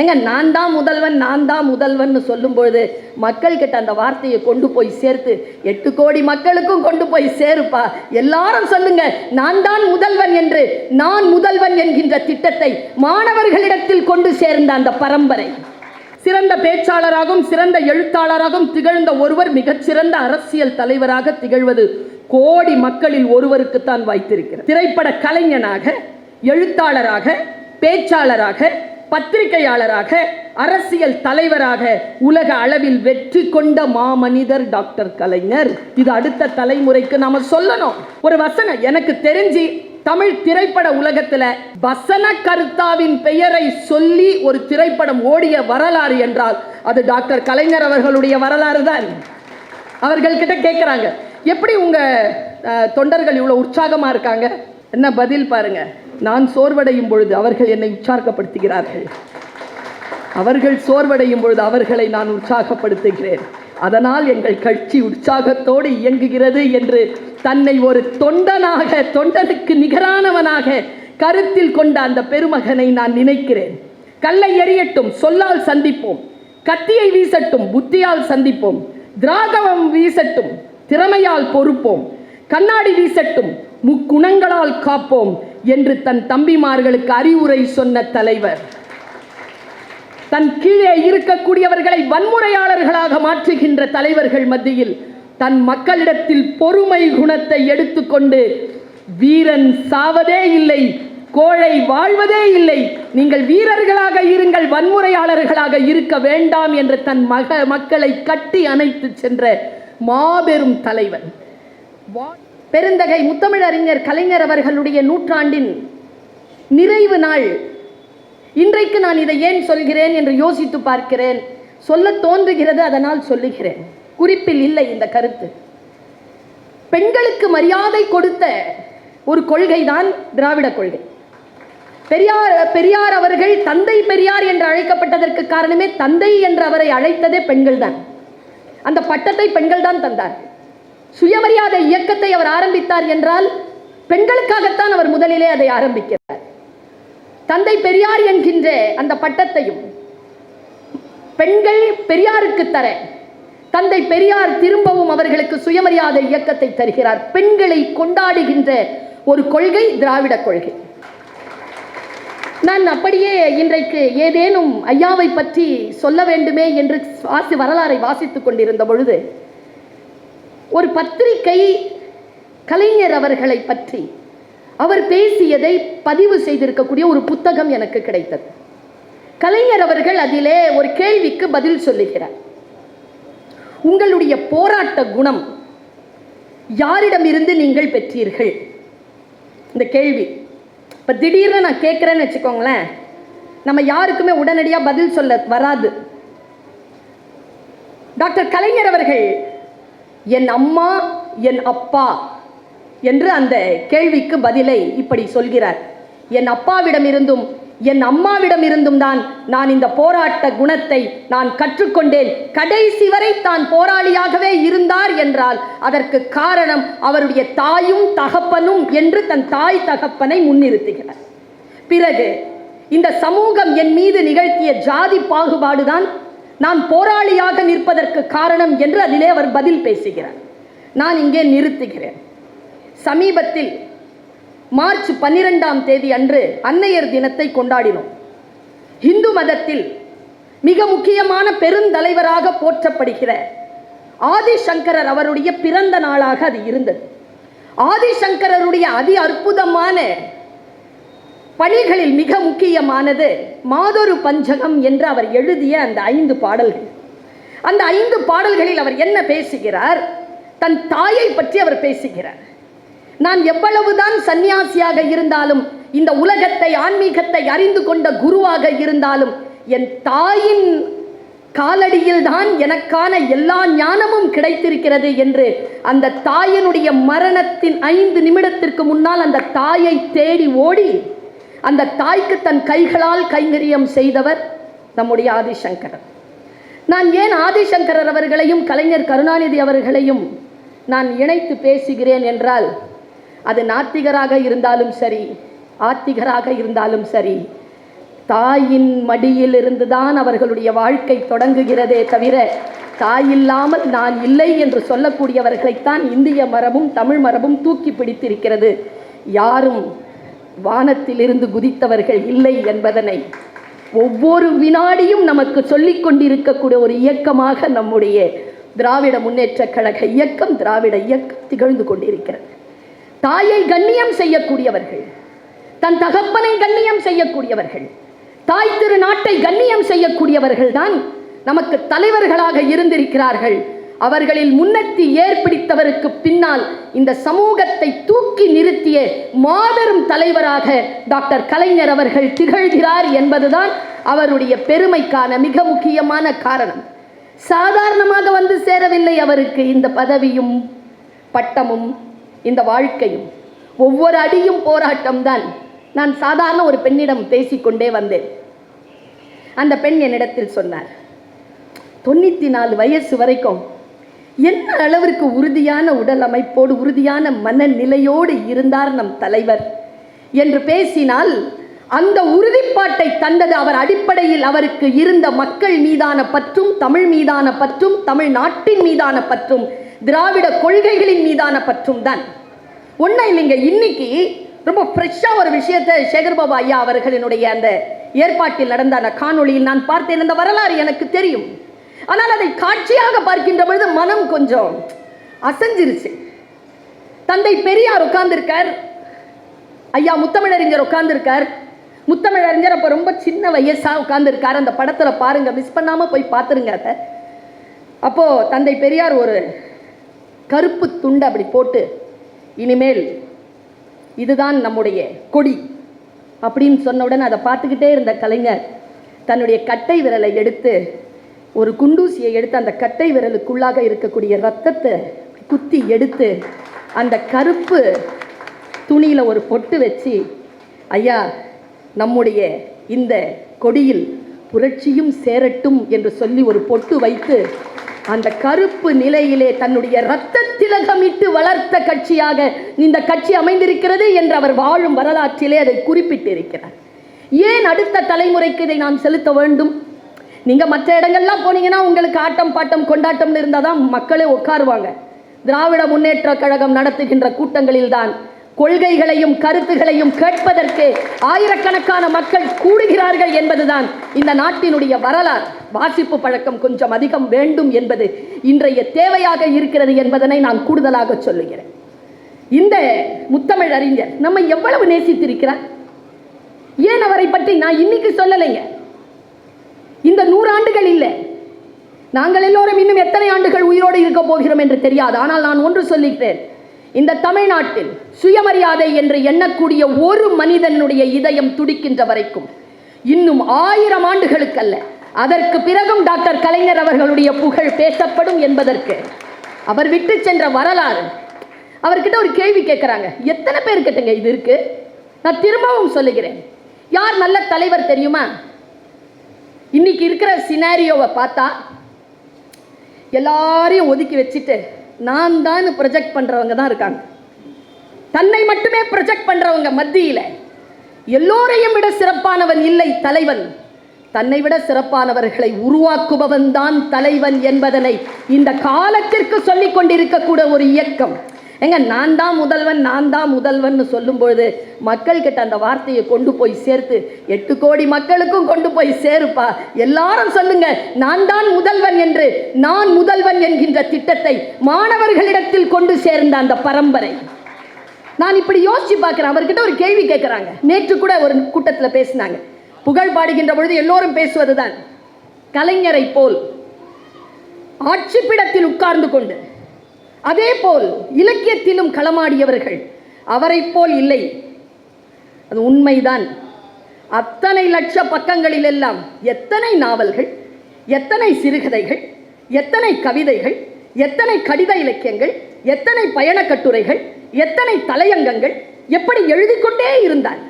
ஏங்க நான் தான் முதல்வன் நான் தான் முதல்வன் சொல்லும்பொழுது மக்கள்கிட்ட அந்த வார்த்தையை கொண்டு போய் சேர்த்து எட்டு கோடி மக்களுக்கும் கொண்டு போய் சேருப்பா. எல்லாரும் சொல்லுங்க நான் தான் முதல்வன் என்று நான் முதல்வன் என்கின்ற திட்டத்தை மாணவர்களிடத்தில் கொண்டு சேர்ந்த அந்த பரம்பரை. சிறந்த பேச்சாளராகவும் சிறந்த எழுத்தாளராகவும் திகழ்ந்த ஒருவர் மிகச்சிறந்த அரசியல் தலைவராக திகழ்வது கோடி மக்களில் ஒருவருக்குத்தான் வாய்த்திருக்கிறார் திரைப்பட கலைஞனாக எழுத்தாளராக பேச்சாளராக பத்திரிகையாளராக அரசியல் தலைவராக உலக அளவில் வெற்றி கொண்ட மாமனிதர் டாக்டர் கலைஞர். இது அடுத்த தலைமுறைக்கு நாம சொல்லணும். ஒரு வசனம் எனக்கு தெரிஞ்சு தமிழ் திரைப்பட உலகத்துல வசன கருத்தாவின் பெயரை சொல்லி ஒரு திரைப்படம் ஓடிய வரலாறு என்றால் அது டாக்டர் கலைஞர் அவர்களுடைய வரலாறு தான். அவர்கள் கிட்ட கேட்குறாங்க எப்படி உங்க தொண்டர்கள் இவ்வளோ உற்சாகமா இருக்காங்க? என்ன பதில் பாருங்க. நான் சோர்வடையும் பொழுது அவர்கள் என்னை உற்சாகப்படுத்துகிறார்கள். அவர்கள் சோர்வடையும் பொழுது அவர்களை நான் உற்சாகப்படுத்துகிறேன். அதனால் எங்கள் கட்சி உற்சாகத்தோடு இயங்குகிறது என்று தன்னை ஒரு தொண்டனாக தொண்டனுக்கு நிகரானவனாக கருத்தில் கொண்ட அந்த பெருமகனை நான் நினைக்கிறேன். கல்லை எறியட்டும் சொல்லால் சந்திப்போம். கத்தியை வீசட்டும் புத்தியால் சந்திப்போம். திராகவம் வீசட்டும் திறமையால் பொறுப்போம். கண்ணாடி வீசட்டும் முக்குணங்களால் காப்போம். என்று தன் தம்பிமார்களுக்கு அறிவுரை சொன்ன தலைவர். தன் கீழே இருக்கக்கூடியவர்களை வன்முறையாளர்களாக மாற்றுகின்ற தலைவர்கள் மத்தியில் தன் மக்களிடத்தில் பொறுமை குணத்தை எடுத்துக்கொண்டு வீரன் சாவதே இல்லை கோழை வாழ்வதே இல்லை நீங்கள் வீரர்களாக இருங்கள் வன்முறையாளர்களாக இருக்க வேண்டாம் என்று தன் மக மக்களை கட்டி அணைத்து சென்ற மாபெரும் தலைவன் வா- பெருந்தகை முத்தமிழறிஞர் கலைஞர் அவர்களுடைய நூற்றாண்டின் நிறைவு நாள். இன்றைக்கு நான் இதை ஏன் சொல்கிறேன் என்று யோசித்து பார்க்கிறேன். சொல்ல தோன்றுகிறது அதனால் சொல்லுகிறேன். குறிப்பில் இல்லை இந்த கருத்து. பெண்களுக்கு மரியாதை கொடுத்த ஒரு கொள்கை தான் திராவிட கொள்கை. பெரியார் பெரியார் அவர்கள் தந்தை பெரியார் என்று அழைக்கப்பட்டதற்கு காரணமே தந்தை என்று அவரை அழைத்ததே பெண்கள் தான் அந்த பட்டத்தை பெண்கள் தான் தந்தார் சுயமரியாதை இயக்கத்தை அவர் ஆரம்பித்தார் என்றால் பெண்களுக்காகத்தான் அவர் முதலிலே அதை ஆரம்பிக்கிறார். தந்தை பெரியார் என்கின்ற அந்த பட்டத்தையும் பெண்கள் பெரியாருக்கு தர தந்தை பெரியார் திரும்பவும் அவர்களுக்கு சுயமரியாதை இயக்கத்தை தருகிறார். பெண்களை கொண்டாடுகின்ற ஒரு கொள்கை திராவிட கொள்கை. நான் அப்படியே இன்றைக்கு ஏதேனும் ஐயாவை பற்றி சொல்ல வேண்டுமே என்று வாசி வரலாறை வாசித்துக் கொண்டிருந்த பொழுது ஒரு பத்திரிகை கலைஞர் அவர்களை பற்றி அவர் பேசியதை பதிவு செய்திருக்கக்கூடிய ஒரு புத்தகம் எனக்கு கிடைத்தது. கலைஞர் அவர்கள் அதிலே ஒரு கேள்விக்கு பதில் சொல்லுகிறார். உங்களுடைய போராட்ட குணம் யாரிடமிருந்து நீங்கள் பெற்றீர்கள்? இந்த கேள்வி. இப்போ திடீர்னு நான் கேட்குறேன்னு வச்சுக்கோங்களேன். நம்ம யாருக்குமே உடனடியாக பதில் சொல்ல வராது. டாக்டர் கலைஞர் அவர்கள் என் அம்மா என் அப்பா என்று அந்த கேள்விக்கு பதிலை இப்படி சொல்கிறார். என் அப்பாவிடமிருந்தும் என் அம்மாவிடமிருந்தும் தான் நான் இந்த போராட்ட குணத்தை நான் கற்றுக்கொண்டேன். கடைசி வரை தான் போராளியாகவே இருந்தார் என்றால் அதற்கு காரணம் அவருடைய தாயும் தகப்பனும் என்று தன் தாய் தகப்பனை முன்னிறுத்துகிறார். பிறகு இந்த சமூகம் என் மீது நிகழ்த்திய ஜாதி பாகுபாடுதான் நான் போராளியாக நிற்பதற்கு காரணம் என்று அதிலே அவர் பதில் பேசுகிறார். நான் இங்கே நிறுத்துகிறேன். சமீபத்தில் மார்ச் பன்னிரெண்டாம் தேதி அன்று அன்னையர் தினத்தை கொண்டாடினோம். இந்து மதத்தில் மிக முக்கியமான பெருந்தலைவராக போற்றப்படுகிற ஆதிசங்கரர் அவருடைய பிறந்த நாளாக அது இருந்தது. ஆதிசங்கரருடைய அதி அற்புதமான பணிகளில் மிக முக்கியமானது மாதொரு பஞ்சகம் என்று அவர் எழுதிய அந்த ஐந்து பாடல்கள். அந்த ஐந்து பாடல்களில் அவர் என்ன பேசுகிறார்? தன் தாயை பற்றி அவர் பேசுகிறார். நான் எவ்வளவுதான் சந்நியாசியாக இருந்தாலும் இந்த உலகத்தை ஆன்மீகத்தை அறிந்து கொண்ட குருவாக இருந்தாலும் என் தாயின் காலடியில் தான் எனக்கான எல்லா ஞானமும் கிடைத்திருக்கிறது என்று அந்த தாயினுடைய மரணத்தின் ஐந்து நிமிடத்திற்கு முன்னால் அந்த தாயை தேடி ஓடி அந்த தாய்க்கு தன் கைகளால் கைங்கரியம் செய்தவர் நம்முடைய ஆதிசங்கரர். நான் ஏன் ஆதிசங்கரர் அவர்களையும் கலைஞர் கருணாநிதி அவர்களையும் நான் இணைத்து பேசுகிறேன் என்றால் அது நாத்திகராக இருந்தாலும் சரி ஆத்திகராக இருந்தாலும் சரி தாயின் மடியிலிருந்து தான் அவர்களுடைய வாழ்க்கை தொடங்குகிறதே தவிர தாயில்லாமல் நான் இல்லை என்று சொல்லக்கூடியவர்களைத்தான் இந்திய மரபும் தமிழ் மரபும் தூக்கி பிடித்திருக்கிறது. யாரும் வானத்திலிருந்து குதித்தவர்கள் இல்லை என்பதனை ஒவ்வொரு வினாடியும் நமக்கு சொல்லிக் கொண்டிருக்கக்கூடிய ஒரு இயக்கமாக நம்முடைய திராவிட முன்னேற்ற கழக இயக்கம் திராவிட இயக்கம் திகழ்ந்து கொண்டிருக்கிறது. தாயை கண்ணியம் செய்யக்கூடியவர்கள் தன் தகப்பனை கண்ணியம் செய்யக்கூடியவர்கள் தாய் திரு நாட்டை கண்ணியம் செய்யக்கூடியவர்கள் தான் நமக்கு தலைவர்களாக இருந்திருக்கிறார்கள். அவர்களில் முன்னெத்தி ஏற்பிடித்தவருக்கு பின்னால் இந்த சமூகத்தை தூக்கி நிறுத்திய மாபெரும் தலைவராக டாக்டர் கலைஞர் அவர்கள் திகழ்கிறார் என்பதுதான் அவருடைய பெருமைக்கான மிக முக்கியமான காரணம். சாதாரணமாக வந்து சேரவில்லை அவருக்கு இந்த பதவியும் பட்டமும் இந்த வாழ்க்கையும். ஒவ்வொரு அடியும் போராட்டம்தான் நான் சாதாரண ஒரு பெண்ணிடம் பேசிக்கொண்டே வந்தேன். அந்த பெண் என்னிடத்தில் சொன்னார் தொண்ணூற்றி நாலு வயசு வரைக்கும் என்ன அளவிற்கு உறுதியான உடல் அமைப்போடு உறுதியான மனநிலையோடு இருந்தார் நம் தலைவர்? என்று பேசினால் அந்த உறுதிப்பாட்டை தந்தது அவர் அடிப்படையில் அவருக்கு இருந்த மக்கள் மீதான பற்றும் தமிழ் மீதான பற்றும் தமிழ் நாட்டின் மீதான பற்றும் திராவிட கொள்கைகளின் மீதான பற்றும் தான். ஒன்றும் இல்லைங்க இன்னைக்கு ரொம்ப ஃப்ரெஷ்ஷாக ஒரு விஷயத்தை சேகர்பாபு ஐயா அவர்களினுடைய அந்த ஏற்பாட்டில் நடந்த அந்த காணொளியில் நான் பார்த்தேன். அந்த வரலாறு எனக்கு தெரியும். ஆனால் அதை காட்சியாக பார்க்கின்ற பொழுது மனம் கொஞ்சம் அசைஞ்சிருச்சு. தந்தை பெரியார் உட்கார்ந்துருக்கார். ஐயா முத்தமிழறிஞர் உட்கார்ந்துருக்கார். முத்தமிழறிஞர் அப்போ ரொம்ப சின்ன வயசா உட்கார்ந்துருக்கார். அந்த படத்தில் பாருங்க மிஸ் பண்ணாமல் போய் பார்த்துருங்க அதை. அப்போ தந்தை பெரியார் ஒரு கருப்பு துண்டு அப்படி போட்டு இனிமேல் இதுதான் நம்முடைய கொடி அப்படின்னு சொன்ன உடனே அதை பார்த்துக்கிட்டே இருந்த கலைஞர் தன்னுடைய கட்டை விரலை எடுத்து ஒரு குண்டூசியை எடுத்து அந்த கட்டை விரலுக்குள்ளாக இருக்கக்கூடிய ரத்தத்தை குத்தி எடுத்து அந்த கருப்பு துணியில் ஒரு பொட்டு வச்சு ஐயா நம்முடைய இந்த கொடியில் புரட்சியும் சேரட்டும் என்று சொல்லி ஒரு பொட்டு வைத்து அந்த கருப்பு நிலையிலே தன்னுடைய இரத்த திலகமிட்டு வளர்த்த கட்சியாக இந்த கட்சி அமைந்திருக்கிறது என்று அவர் வாழும் வரலாற்றிலே அதை குறிப்பிட்டிருக்கிறார். ஏன் அடுத்த தலைமுறைக்கு இதை நாம் செலுத்த வேண்டும்? நீங்கள் மற்ற இடங்கள்லாம் போனீங்கன்னா உங்களுக்கு ஆட்டம் பாட்டம் கொண்டாட்டம்னு இருந்தால் தான் மக்களே உட்காருவாங்க. திராவிட முன்னேற்ற கழகம் நடத்துகின்ற கூட்டங்களில்தான் கொள்கைகளையும் கருத்துகளையும் கேட்பதற்கு ஆயிரக்கணக்கான மக்கள் கூடுகிறார்கள் என்பதுதான் இந்த நாட்டினுடைய வரலாறு. வாசிப்பு பழக்கம் கொஞ்சம் அதிகம் வேண்டும் என்பது இன்றைய தேவையாக இருக்கிறது என்பதனை நான் கூடுதலாக சொல்லுகிறேன். இந்த முத்தமிழ் அறிஞர் நம்ம எவ்வளவு நேசித்திருக்கிறார்? ஏன் அவரை பற்றி நான் இன்னைக்கு சொல்லலைங்க? இந்த நூறாண்டுகள் இல்லை. நாங்கள் எல்லோரும் இன்னும் எத்தனை ஆண்டுகள் உயிரோடு இருக்க போகிறோம் என்று தெரியாது. ஆனால் நான் ஒன்று சொல்லிக்கிறேன். இந்த தமிழ்நாட்டில் சுயமரியாதை என்று எண்ணக்கூடிய ஒரு மனிதனுடைய இதயம் துடிக்கின்ற வரைக்கும் இன்னும் ஆயிரம் ஆண்டுகளுக்கல்ல. அதற்கு பிறகும் டாக்டர் கலைஞர் அவர்களுடைய புகழ் பேசப்படும் என்பதற்கு அவர் விட்டு சென்ற வரலாறு. அவர்கிட்ட ஒரு கேள்வி கேட்குறாங்க. எத்தனை பேர் கிட்டங்க இது இருக்கு? நான் திரும்பவும் சொல்லுகிறேன். யார் நல்ல தலைவர் தெரியுமா? இன்னைக்கு இருக்கிற சினாரியோவை பார்த்தா எல்லாரையும் ஒதுக்கி வச்சுட்டு நான் தான் ப்ரொஜெக்ட் பண்ணுறவங்க தான் இருக்காங்க. தன்னை மட்டுமே ப்ரொஜெக்ட் பண்ணுறவங்க மத்தியில் எல்லோரையும் விட சிறப்பானவன் இல்லை தலைவன். தன்னை விட சிறப்பானவர்களை உருவாக்குபவன் தான் தலைவன் என்பதனை இந்த காலத்திற்கு சொல்லிக் கொண்டிருக்கக்கூட ஒரு இயக்கம். ஏங்க நான் தான் முதல்வன் நான் தான் முதல்வன் சொல்லும்பொழுது மக்கள்கிட்ட அந்த வார்த்தையை கொண்டு போய் சேர்த்து எட்டு கோடி மக்களுக்கும் கொண்டு போய் சேருப்பா. எல்லாரும் சொல்லுங்க நான் தான் முதல்வன் என்று நான் முதல்வன் என்கின்ற திட்டத்தை மாணவர்களிடத்தில் கொண்டு சேர்ந்த அந்த பரம்பரை. நான் இப்படி யோசிச்சு பார்க்குறேன். அவர்கிட்ட ஒரு கேள்வி கேட்குறாங்க. நேற்று கூட ஒரு கூட்டத்தில் பேசினாங்க. புகழ் பாடுகின்ற பொழுது எல்லோரும் பேசுவதுதான். கலைஞரை போல் ஆட்சிப்பிடத்தில் உட்கார்ந்து கொண்டு அதே போல் இலக்கியத்திலும் களமாடியவர்கள் அவரைப் போல் இல்லை. அது உண்மைதான். அத்தனை லட்ச பக்கங்களிலெல்லாம் எத்தனை நாவல்கள் எத்தனை சிறுகதைகள் எத்தனை கவிதைகள் எத்தனை கடித இலக்கியங்கள் எத்தனை பயணக் கட்டுரைகள் எத்தனை தலையங்கங்கள் எப்படி எழுதி கொண்டே இருந்தார்.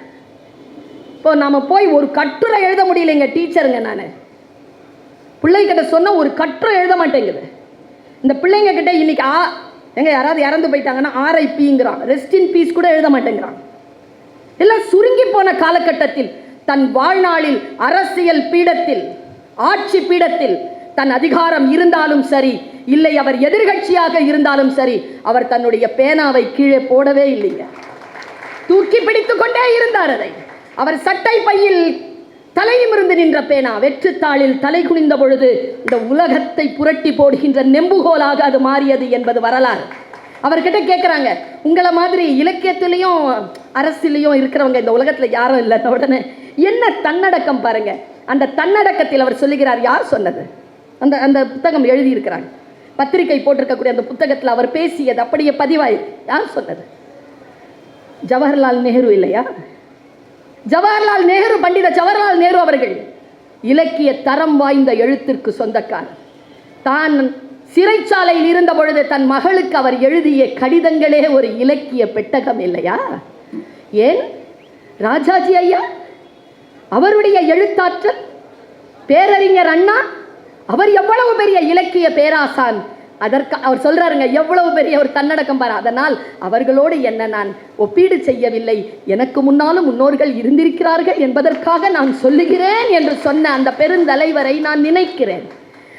இப்போ நாம போய் ஒரு கட்டுரை எழுத முடியலைங்க டீச்சருங்க நான். பிள்ளைகிட்ட சொன்ன ஒரு கட்டுரை எழுத மாட்டேங்குது. இந்த பிள்ளைங்க கிட்ட இன்னைக்கு ஆ எங்க யாராவது இறந்து போயிட்டாங்கன்னா ஆர்ஐபிங்கிறான் ரெஸ்ட் இன் பீஸ் கூட எழுத மாட்டேங்கிறான். எல்லாம் சுருங்கி போன காலகட்டத்தில் தன் வாழ்நாளில் அரசியல் பீடத்தில் ஆட்சி பீடத்தில் தன் அதிகாரம் இருந்தாலும் சரி இல்லை அவர் எதிர்கட்சியாக இருந்தாலும் சரி அவர் தன்னுடைய பேனாவை கீழே போடவே இல்லைங்க. தூக்கி பிடித்துக் கொண்டே இருந்தார் அதை. அவர் சட்டை பையில் நின்ற பேனா வெற்றுத்தாளில் தலை குனிந்த பொழுது இந்த உலகத்தை புரட்டி போடுகின்ற நெம்புகோலாக அது மாறியது என்பது வரலாறு. அவர்கிட்ட கேட்குறாங்க உங்களை மாதிரி இலக்கியத்திலையும் அரசிலையும் இருக்கிறவங்க இந்த உலகத்தில் யாரும் இல்லை உடனே என்ன தன்னடக்கம் பாருங்க? அந்த தன்னடக்கத்தில் அவர் சொல்லுகிறார் யார் சொன்னது? அந்த அந்த புத்தகம் எழுதியிருக்கிறாங்க. பத்திரிகை போட்டிருக்கக்கூடிய அந்த புத்தகத்தில் அவர் பேசியது அப்படியே பதிவாய் யார் சொன்னது? ஜவஹர்லால் நேரு இல்லையா? ஜவஹர்லால் நேரு பண்டித ஜவஹர்லால் நேரு அவர்கள். இலக்கிய தரம் வாய்ந்த எழுத்திற்கு சொந்தக்காரர் தான் சிறைச்சாலையில் இருந்த பொழுது தன் மகளுக்கு அவர் எழுதிய கடிதங்களே ஒரு இலக்கிய பெட்டகம் இல்லையா? ஏன்? ராஜாஜி ஐயா அவருடைய எழுத்தாற்றல் பேரறிஞர் அண்ணா அவர் எவ்வளவு பெரிய இலக்கிய பேராசான்? அதற்கு அவர் சொல்றாருங்க எவ்வளவு பெரிய ஒரு தன்னடக்கம் பாரு. அதனால் அவர்களோடு என்ன நான் ஒப்பீடு செய்யவில்லை. எனக்கு முன்னாலும் முன்னோர்கள் இருந்திருக்கிறார்கள் என்பதற்காக நான் சொல்லுகிறேன் என்று சொன்ன அந்த பெருந்தலைவரை நான் நினைக்கிறேன்.